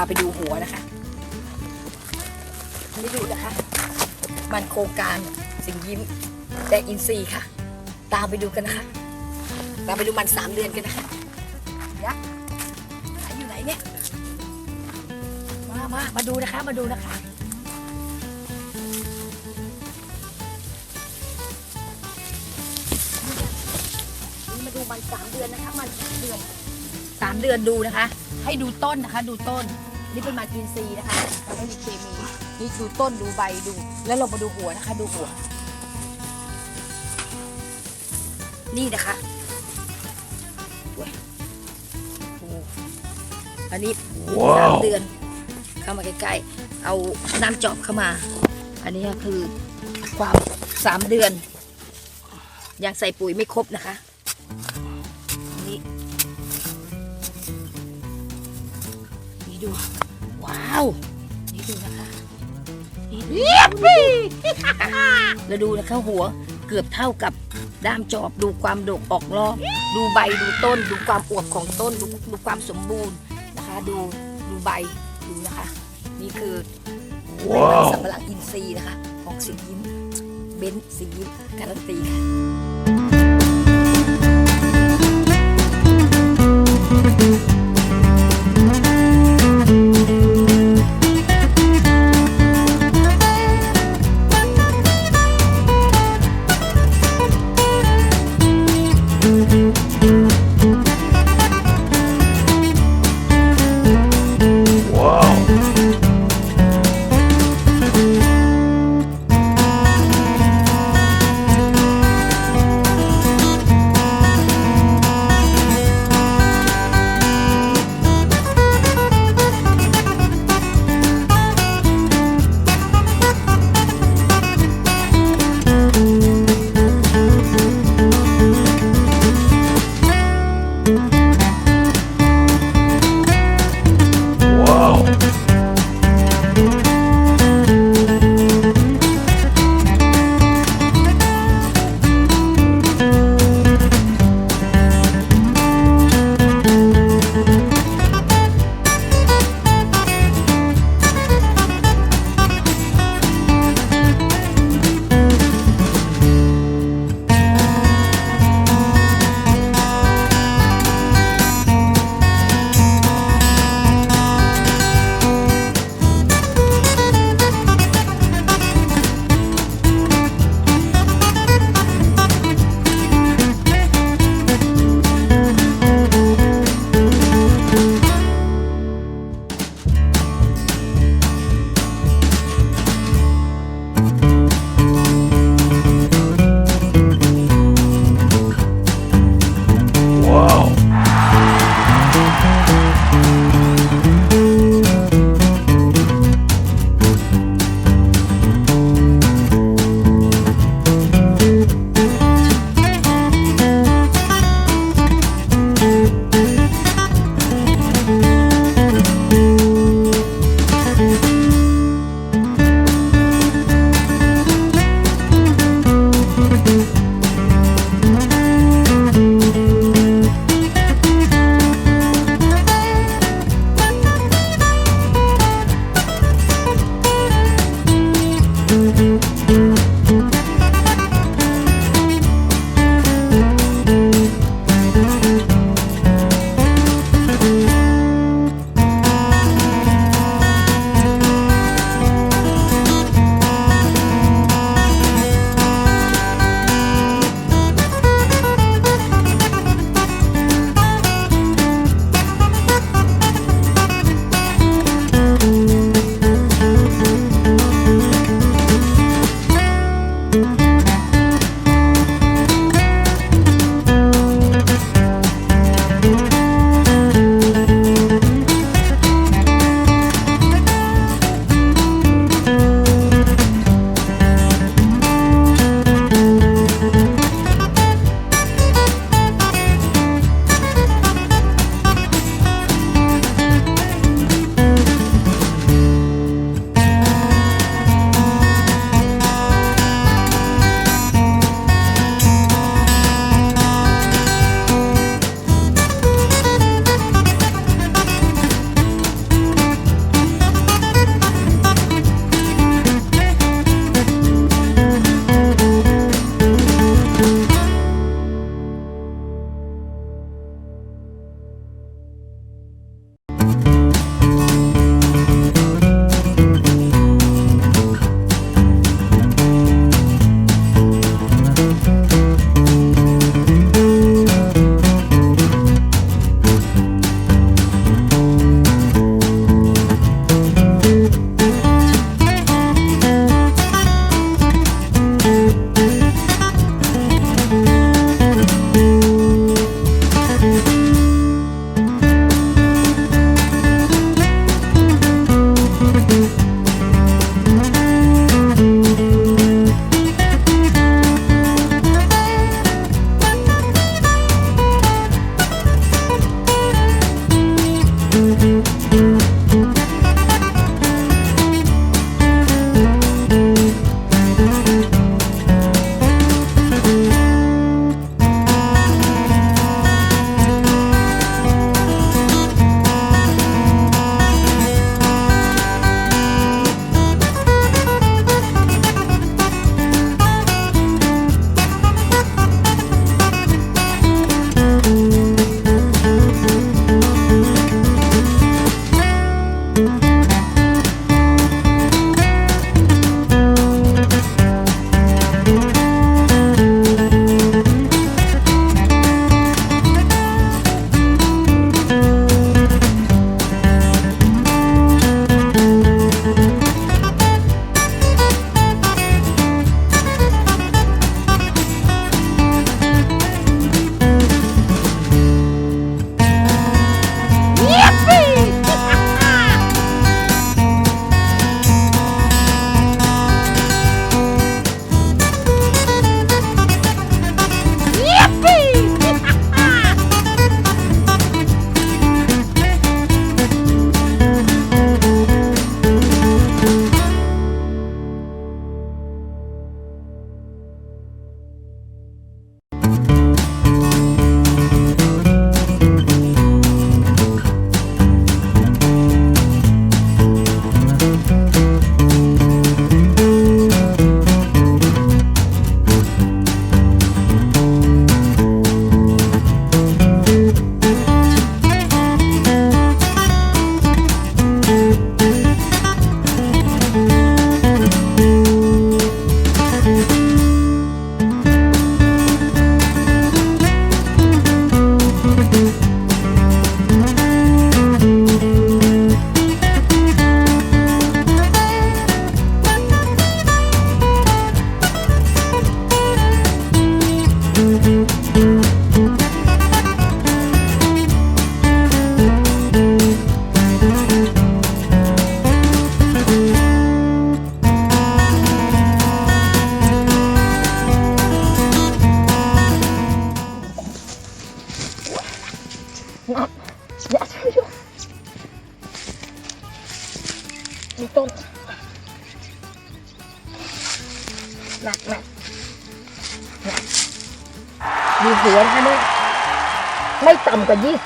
าไปดูหัวนะคะนี่ดูนะคะ มันโครงการสิงยิ้มแต่อินซีค่ะ ตามไปดูกันนะคะตามไปดูมันสามเดือนกันนะคะยักษ์ไหนอยู่ไหนเนี่ย มามามาดูนะคะ มาดูนะคะนี่มาดูมันสามเดือนนะคะ มันสามเดือนสามเดือนดูนะคะ ให้ดูต้นนะคะ ดูต้น นี่เป็นมันกินซีย์นะคะไม่มีเคมีนี่ดูต้นดูใบดู แล้วเรามาดูหัวนะคะ ดูหัว นี่นะคะโอ้ยโอ้อันนี้สามเดือน เข้ามาใกล้ๆ เอาน้ำจอบเข้ามา อันนี้ก็คือความสามเดือน ยังใส่ปุ๋ยไม่ครบนะคะ ดู ว้าว นี่ดูนะคะนี่ดูแล้วดูนะคะหัวเกือบเท่ากับด้ามจอบดูความดกออกรอบดูใบดูต้น ดูความอวบของต้น ดูดูความสมบูรณ์นะคะ ดูดูใบดูนะคะ นี่คือว้าวสับปะหลังอินทรีย์นะคะ ของสียิ้มเบนซ์สียิ้มการันตีค่ะ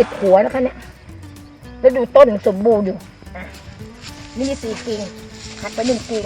สิบหัวแล้วคะเนี่ย แล้วดูต้นสมบูรณ์อยู่อะนี่สี่กิ่งหักไปหนึ่งกิ่ง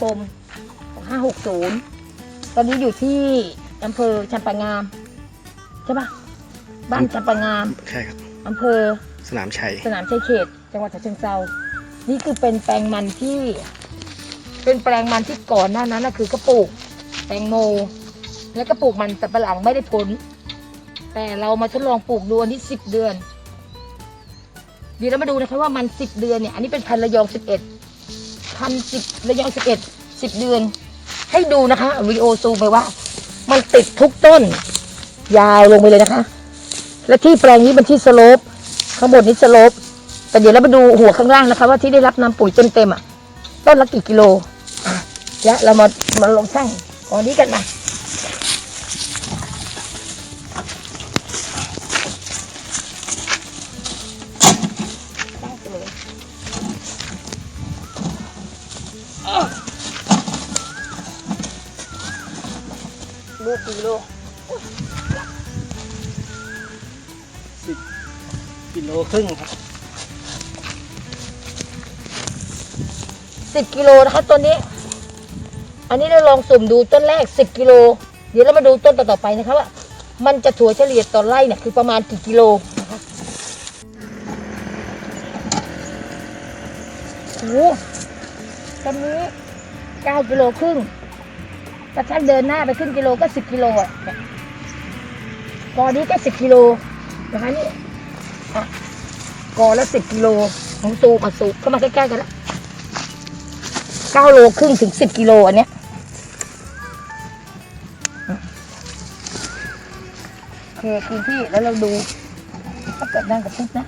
คม 2560 ตอนนี้อยู่ที่อำเภอจำปางาม ใช่ปะบ้านจำปางามใช่ครับอำเภอสนามชัยสนามชัยเขต จังหวัดฉะเชิงเทรานี่คือเป็นแปลงมันที่ เป็นแปลงมันที่ก่อนหน้านั้นนะคือก็ปลูกแตงโมแล้วก็ปลูกมันสับปะหลังไม่ได้ผล แต่เรามาทดลองปลูกดูอันนี้สิบเดือนเดี๋ยวเรามาดูนะคะว่ามันสิบเดือนเนี่ย อันนี้เป็นพันธุ์ระยองสิบเอ็ดพันสิบ ระยะสิบเอ็ดสิบเดือน ให้ดูนะคะวิดีโอซูมไปว่า มันติดทุกต้น ยาวลงไปเลยนะคะ และที่แปลงนี้เป็นที่สโลปข้างบนนี้สโลปแต่เดี๋ยวเรามาดูหัวข้างล่างนะคะ ว่าที่ได้รับน้ำปุ๋ยเต็มๆอะต้นละกี่กิโลและเดี๋ยวเรามามาลงช่างก่อนนี้กันมา ครึ่งครับ สิบกิโลนะคะต้นนี้ อันนี้เราลองสุ่มดูต้นแรกสิบกิโล เดี๋ยวเรามาดูต้นต่อๆไปนะคะว่า มันจะถั่วเฉลี่ยต่อไร่เนี่ยคือประมาณกี่กิโลนะคะโอ้โหต้นนี้เก้ากิโลครึ่งถ้าท่านเดินหน้าไปครึ่งกิโลก็สิบกิโลอะเนี่ยกอนี้ก็สิบกิโลนะคะนี่อะ กอละสิบกิโลของซูมาซูเข้ามาใกล้ๆกันแล้วเก้าโลครึ่งถึงสิบกิโลอันเนี้ยโอเคคืนที่แล้วเราดูถ้าเกิดนั่งกับพุทนะ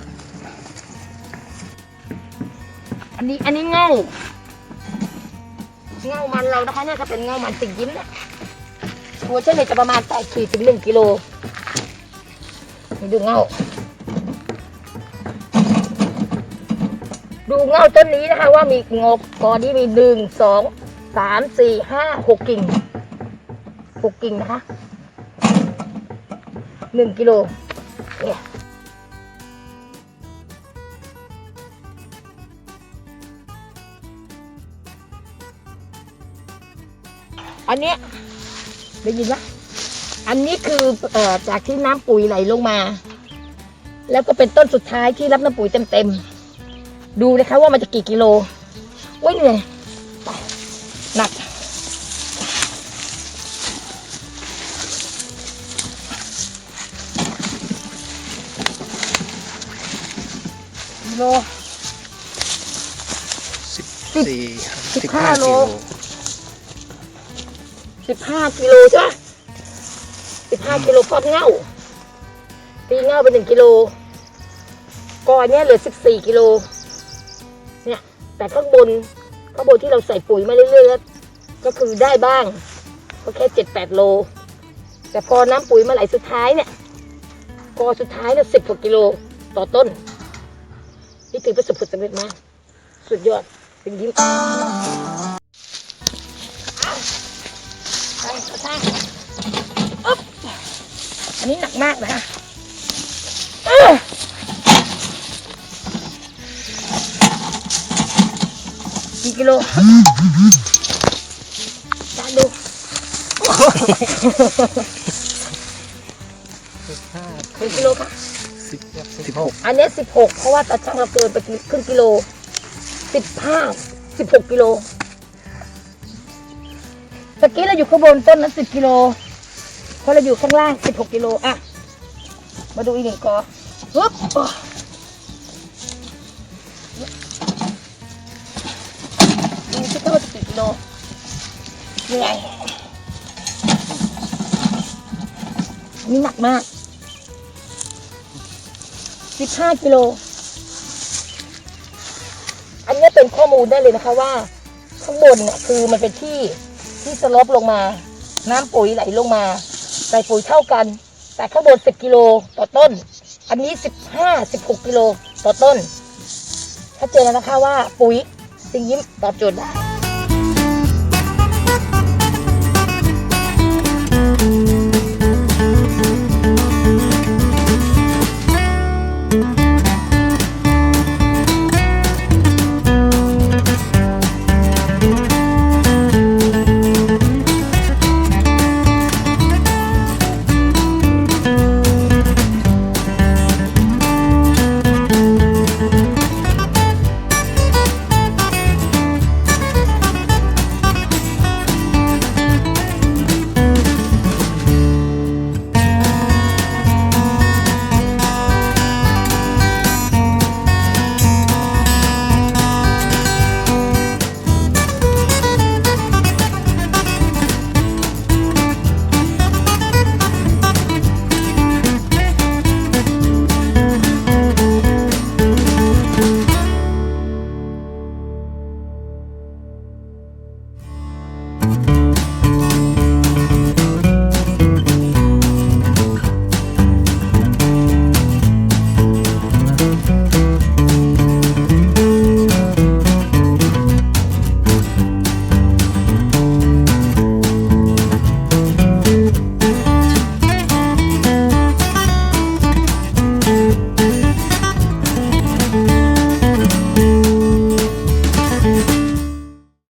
อันนี้อันนี้เง่าเง่ามันเรานะคะเนี่ยถ้าเป็นเง่ามันติ่งยิ้มเนี่ยหัวเฉลี่ยจะประมาณแปดขีดถึงหนึ่งกิโลนี่ดูเง่า ดูเงาต้นนี้นะคะ ว่ามีงอกกอนี้มีหนึ่งสองสามสี่ห้าหกกิ่งหกกิ่งนะคะหนึ่งกิโลเนี่ยอันเนี้ยได้ยินไหมอันนี้คือเอ่อจากที่น้ำปุ๋ยไหลลงมา แล้วก็เป็นต้นสุดท้ายที่รับน้ำปุ๋ยเต็มๆ ดูนะคะว่ามันจะกี่กิโลโอ้ยเหนื่อยหนักกิโลสิบสี่สิบห้าโลกิโลสิบห้ากิโลใช่ไหมสิบห้ากิโลก้อนเง่าตีเง่าไปหนึ่งกิโลก้อนเนี้ยเหลือสิบสี่กิโล แต่ข้างบนข้างบนที่เราใส่ปุ๋ยมาเรื่อยๆแล้วก็คือได้บ้างก็แค่เจ็ดแปดโล แต่พอน้ำปุ๋ยมาไหลสุดท้ายเนี่ยกอสุดท้ายเนี่ยสิบกว่ากิโลต่อต้น นี่ถือประสบผลสำเร็จมากสุดยอดเป็นยิ้มไปกระชากอึ๊บอันนี้หนักมากนะอื้อ กี่กิโลจ้าดูห้ากี่กิโลค่ะสิบสิบหกอันนี้สิบหกเพราะว่าตาช่างเราเกินไปครึ่งกิโลสิบห้าสิบหกกิโลตะกี้เราอยู่ข้างบนต้นนั้นสิบกิโลเพราะเราอยู่ข้างล่างสิบหกกิโลอะมาดูอีกหนึ่งกอปึ๊บ เหนื่อยอันนี่หนักมากสิบห้ากิโล อันนี้เป็นข้อมูลได้เลยนะคะว่า ข้างบนเนี่ยคือมันเป็นที่ที่สลบลงมา น้ำปุ๋ยไหลลงมาใส่ปุ๋ยเท่ากัน แต่ข้างบนสิบกิโลต่อต้น อันนี้สิบห้าสิบหกกิโลต่อต้นชัดเจนแล้วนะคะว่าปุ๋ยสิ่งยิ้มตอบโจทย์ได้